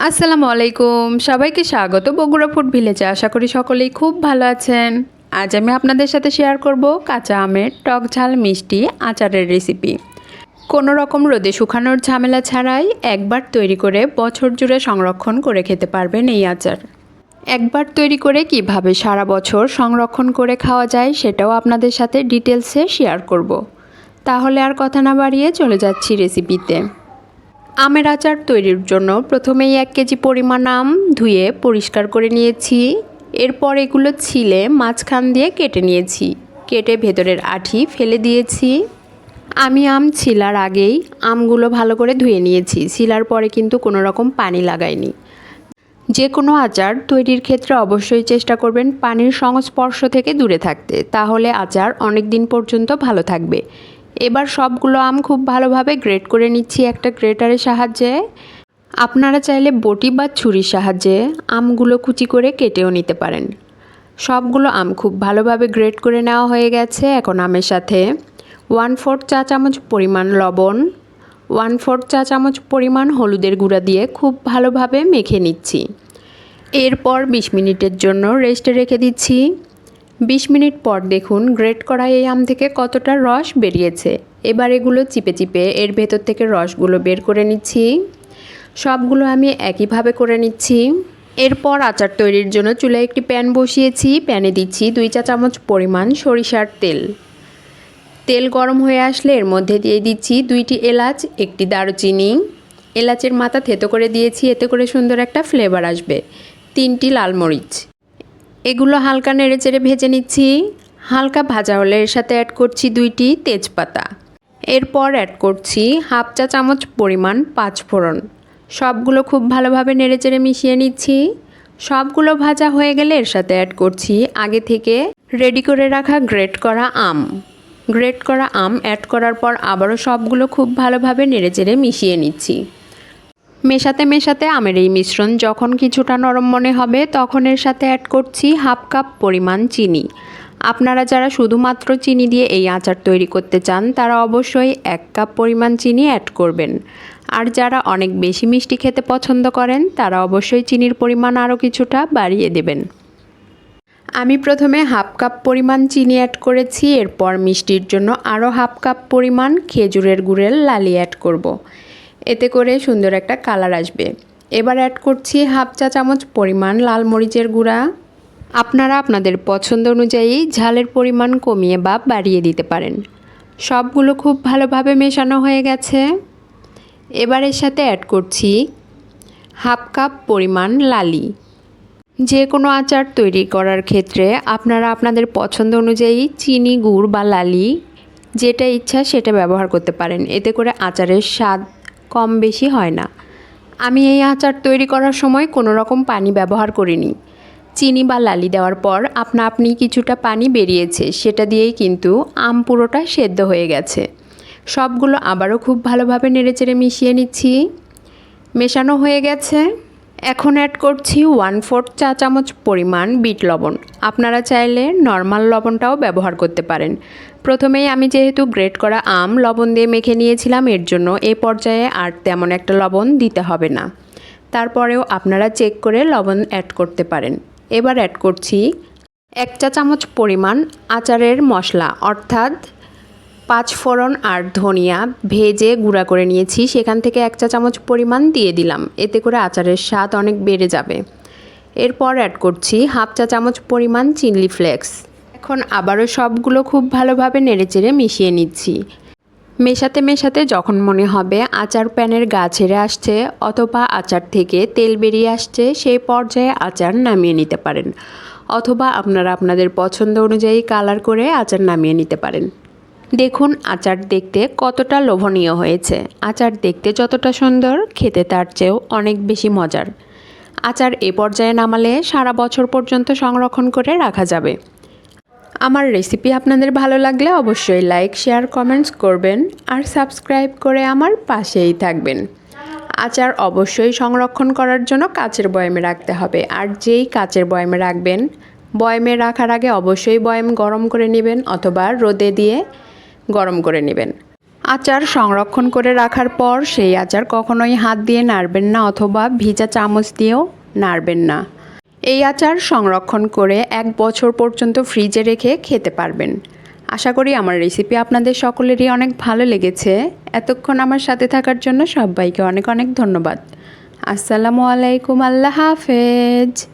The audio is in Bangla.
আসসালামু আলাইকুম। সবাইকে স্বাগত বগুড়া ফুড ভিলেজে। আশা করি সকলেই খুব ভালো আছেন। আজ আমি আপনাদের সাথে শেয়ার করব কাঁচা আমের টক ঝাল মিষ্টি আচারের রেসিপি। কোনো রকম রোদে শুকানোর ঝামেলা ছাড়াই একবার তৈরি করে বছর জুড়ে সংরক্ষণ করে খেতে পারবেন এই আচার। একবার তৈরি করে কীভাবে সারা বছর সংরক্ষণ করে খাওয়া যায় সেটাও আপনাদের সাথে ডিটেলসে শেয়ার করব। তাহলে আর কথা না বাড়িয়ে চলে যাচ্ছি রেসিপিতে। আমের আচার তৈরির জন্য প্রথমেই এক কেজি পরিমাণ আম ধুয়ে পরিষ্কার করে নিয়েছি। এরপর এগুলো ছিলে মাঝখান দিয়ে কেটে নিয়েছি। কেটে ভেতরের আঠি ফেলে দিয়েছি। আমি আম ছিলার আগেই আমগুলো ভালো করে ধুয়ে নিয়েছি। ছিলার পরে কিন্তু কোনো রকম পানি লাগাইনি। যে কোনো আচার তৈরির ক্ষেত্রে অবশ্যই চেষ্টা করবেন পানির সংস্পর্শ থেকে দূরে থাকতে। তাহলে আচার অনেক দিন পর্যন্ত ভালো থাকবে। এবার সবগুলো আম খুব ভালোভাবে গ্রেট করে নিচ্ছি একটা গ্রেটারের সাহায্যে। আপনারা চাইলে বটি বা ছুরির সাহায্যে আমগুলো কুচি করে কেটেও নিতে পারেন। সবগুলো আম খুব ভালোভাবে গ্রেট করে নেওয়া হয়ে গেছে এখন আমের সাথে। ওয়ান ফোর্থ চা চামচ পরিমাণ লবণ ওয়ান ফোর্থ চা চামচ পরিমাণ হলুদের গুঁড়া দিয়ে খুব ভালোভাবে মেখে নিচ্ছি। এরপর বিশ মিনিটের জন্য রেস্টে রেখে দিচ্ছি। বিশ মিনিট পর দেখুন গ্রেট করা এই আম থেকে কতটা রস বেরিয়েছে। এবার এগুলো চিপে চিপে এর ভেতর থেকে রসগুলো বের করে নিচ্ছি। সবগুলো আমি একইভাবে করে নিচ্ছি। এরপর আচার তৈরির জন্য চুলায় একটি প্যান বসিয়েছি। প্যানে দিচ্ছি দুই চা চামচ পরিমাণ সরিষার তেল। তেল গরম হয়ে আসলে এর মধ্যে দিয়ে দিচ্ছি দুইটি এলাচ, একটি দারুচিনি। এলাচের মাথা থেতো করে দিয়েছি, এতে করে সুন্দর একটা ফ্লেভার আসবে। তিনটি লাল মরিচ। এগুলো হালকা নেড়ে চেড়ে ভেজে নিচ্ছি। হালকা ভাজা হলে এর সাথে অ্যাড করছি দুইটি তেজপাতা। এরপর অ্যাড করছি হাফ চা চামচ পরিমাণ পাঁচ ফোড়ন সবগুলো খুব ভালোভাবে নেড়ে চেড়ে মিশিয়ে নিচ্ছি। সবগুলো ভাজা হয়ে গেলে এর সাথে অ্যাড করছি আগে থেকে রেডি করে রাখা গ্রেট করা আম। গ্রেট করা আম অ্যাড করার পর আবারও সবগুলো খুব ভালোভাবে নেড়ে চেড়ে মিশিয়ে নিচ্ছি। মেশাতে মেশাতে আমের এই মিশ্রণ যখন কিছুটা নরম মনে হবে, তখন এর সাথে অ্যাড করছি হাফ কাপ পরিমাণ চিনি। আপনারা যারা শুধুমাত্র চিনি দিয়ে এই আচার তৈরি করতে চান, তারা অবশ্যই এক কাপ পরিমাণ চিনি অ্যাড করবেন। আর যারা অনেক বেশি মিষ্টি খেতে পছন্দ করেন, তারা অবশ্যই চিনির পরিমাণ আরও কিছুটা বাড়িয়ে দেবেন। আমি প্রথমে হাফ কাপ পরিমাণ চিনি অ্যাড করেছি, এরপর মিষ্টির জন্য আরও হাফ কাপ পরিমাণ খেজুরের গুড়ের লালি অ্যাড করব। এতে করে সুন্দর একটা কালার আসবে। এবার অ্যাড করছি হাফ চা চামচ পরিমাণ লাল মরিচের গুঁড়া। আপনারা আপনাদের পছন্দ অনুযায়ী ঝালের পরিমাণ কমিয়ে বা বাড়িয়ে দিতে পারেন। সবগুলো খুব ভালোভাবে মেশানো হয়ে গেছে। এবার এর সাথে অ্যাড করছি হাফ কাপ পরিমাণ লালি। যে কোনো আচার তৈরি করার ক্ষেত্রে আপনারা আপনাদের পছন্দ অনুযায়ী চিনি, গুড় বা লালি, যেটা ইচ্ছা সেটা ব্যবহার করতে পারেন। এতে করে আচারের স্বাদ কম বেশি হয় না। আমি এই আচার তৈরি করার সময় কোনো রকম পানি ব্যবহার করিনি। চিনি বা লালি দেওয়ার পর আপনা আপনি কিছুটা পানি বেরিয়েছে, সেটা দিয়েই কিন্তু আম পুরোটা সেদ্ধ হয়ে গেছে। সবগুলো আবারও খুব ভালোভাবে নেড়েচেড়ে মিশিয়ে নিচ্ছি। মেশানো হয়ে গেছে। এখন অ্যাড করছি ওয়ান ফোর্থ চা চামচ পরিমাণ বিট লবণ। আপনারা চাইলে নর্মাল লবণটাও ব্যবহার করতে পারেন। প্রথমেই আমি যেহেতু গ্রেট করা আম লবণ দিয়ে মেখে নিয়েছিলাম, এর জন্য এ পর্যায়ে আর তেমন একটা লবণ দিতে হবে না। তারপরেও আপনারা চেক করে লবণ অ্যাড করতে পারেন। এবার অ্যাড করছি এক চা চামচ পরিমাণ আচারের মশলা, অর্থাৎ পাঁচ ফোড়ন আর ধনিয়া ভেজে গুঁড়া করে নিয়েছি। সেখান থেকে এক চা চামচ পরিমাণ দিয়ে দিলাম। এতে করে আচারের স্বাদ অনেক বেড়ে যাবে। এরপর অ্যাড করছি হাফ চা চামচ পরিমাণ চিলি ফ্লেক্স। এখন আবারও সবগুলো খুব ভালোভাবে নেড়েচেড়ে মিশিয়ে নিচ্ছি। মেশাতে মেশাতে যখন মনে হবে আচার প্যানের গা ছেড়ে আসছে অথবা আচার থেকে তেল বেরিয়ে আসছে, সেই পর্যায়ে আচার নামিয়ে নিতে পারেন। অথবা আপনারা আপনাদের পছন্দ অনুযায়ী কালার করে আচার নামিয়ে নিতে পারেন। দেখুন আচার দেখতে কতটা লোভনীয় হয়েছে। আচার দেখতে যতটা সুন্দর, খেতে তার চেয়েও অনেক বেশি মজার। আচার এ পর্যায়ে নামালে সারা বছর পর্যন্ত সংরক্ষণ করে রাখা যাবে। আমার রেসিপি আপনাদের ভালো লাগলে অবশ্যই লাইক শেয়ার কমেন্টস করবেন আর সাবস্ক্রাইব করে আমার পাশেই থাকবেন। আচার অবশ্যই সংরক্ষণ করার জন্য কাচের বয়ামে রাখতে হবে আর যেই কাচের বয়ামে রাখবেন, বয়ামে রাখার আগে অবশ্যই বয়াম গরম করে নেবেন অথবা রোদে দিয়ে গরম করে নেবেন। আচার সংরক্ষণ করে রাখার পর সেই আচার কখনোই হাত দিয়ে নাড়বেন না অথবা ভিজা চামচ দিয়েও নাড়বেন না। এই আচার সংরক্ষণ করে এক বছর পর্যন্ত ফ্রিজে রেখে খেতে পারবেন। আশা করি আমার রেসিপি আপনাদের সকলেরই অনেক ভালো লেগেছে। এতক্ষণ আমার সাথে থাকার জন্য সবাইকে অনেক অনেক ধন্যবাদ। আসসালামু আলাইকুম, আল্লাহ হাফেজ।